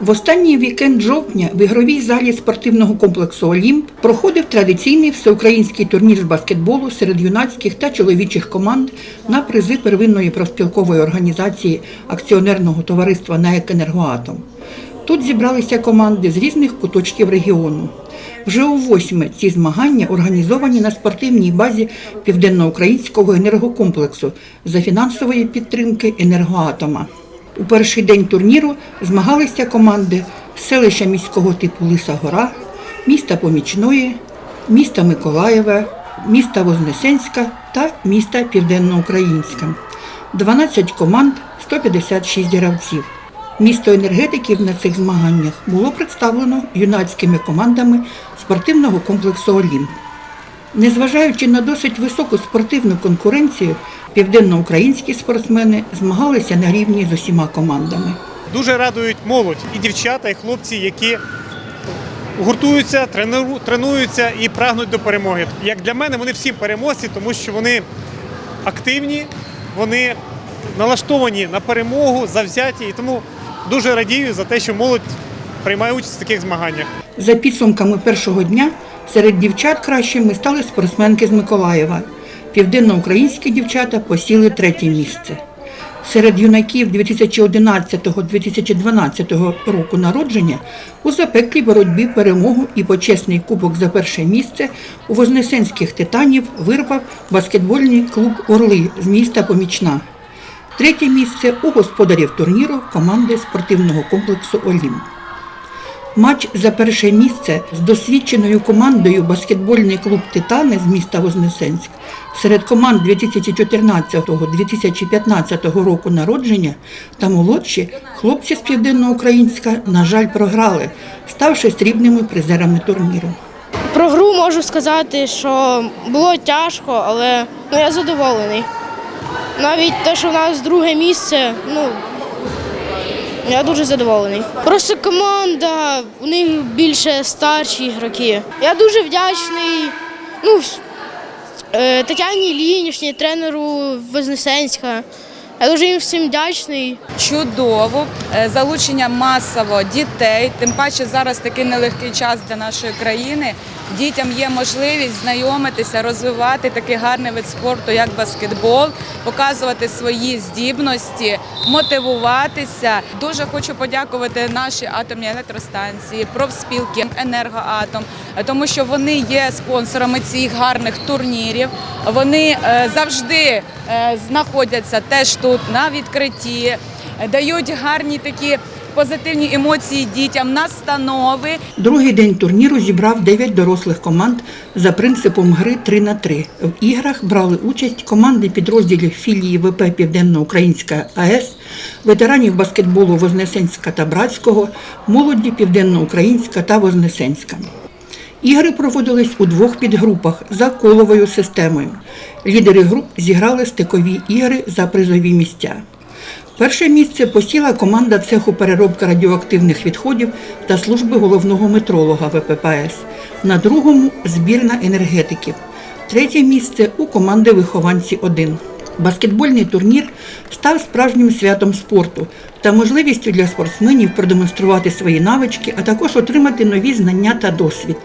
В останній вікенд жовтня в ігровій залі спортивного комплексу Олімп проходив традиційний всеукраїнський турнір з баскетболу серед юнацьких та чоловічих команд на призи первинної профспілкової організації акціонерного товариства НАЕК «Енергоатом». Тут зібралися команди з різних куточків регіону. Вже у восьме ці змагання організовані на спортивній базі Південноукраїнського енергокомплексу за фінансової підтримки енергоатома. У перший день турніру змагалися команди селища міського типу Лиса Гора, міста Помічної, міста Миколаєве, міста Вознесенська та міста Південноукраїнська. 12 команд, 156 гравців. Місто енергетиків на цих змаганнях було представлено юнацькими командами спортивного комплексу Олімп. Незважаючи на досить високу спортивну конкуренцію, південноукраїнські спортсмени змагалися на рівні з усіма командами. Дуже радують молодь і дівчата, і хлопці, які гуртуються, тренуються і прагнуть до перемоги. Як для мене, вони всі переможці, тому що вони активні, вони налаштовані на перемогу, завзяті. І тому дуже радію за те, що молодь приймає участь в таких змаганнях. За підсумками першого дня серед дівчат кращими стали спортсменки з Миколаєва. Південноукраїнські дівчата посіли третє місце. Серед юнаків 2011-2012 року народження у запеклій боротьбі перемогу і почесний кубок за перше місце у Вознесенських титанів вирвав баскетбольний клуб Орли з міста Помічна. Третє місце у господарів турніру команди спортивного комплексу Олімп. Матч за перше місце з досвідченою командою баскетбольний клуб Титани з міста Вознесенськ серед команд 2014-2015 року народження та молодші хлопці з Південноукраїнська, на жаль, програли, ставши срібними призерами турніру. Про гру можу сказати, що було тяжко, але ну, я задоволений. Навіть те, що в нас друге місце, ну я дуже задоволений. Просто команда, у них більше старші ігроки. Я дуже вдячний ну, е, Тетяні Лінішній, тренеру Вознесенська. Я дуже їм всім вдячний. чудово. Е, Залучення масово дітей, тим паче зараз такий нелегкий час для нашої країни. Дітям є можливість знайомитися, розвивати такий гарний вид спорту, як баскетбол, показувати свої здібності, мотивуватися. Дуже хочу подякувати нашій атомній електростанції, профспілки енергоатом, тому що вони є спонсорами цих гарних турнірів. Вони е, завжди е, знаходяться теж тут на відкритті, дають гарні такі позитивні емоції дітям, настанови. Другий день турніру зібрав 9 дорослих команд за принципом гри 3 на 3. В іграх брали участь команди підрозділів філії ВП Південноукраїнська АЕС, ветеранів баскетболу Вознесенська та Братського, молоді Південноукраїнська та Вознесенська. Ігри проводились у двох підгрупах за коловою системою. Лідери груп зіграли стикові ігри за призові місця. Перше місце посіла команда цеху переробки радіоактивних відходів та служби головного метролога ВППС. На другому збірна енергетиків. Третє місце у команди вихованці 1. Баскетбольний турнір став справжнім святом спорту та можливістю для спортсменів продемонструвати свої навички, а також отримати нові знання та досвід.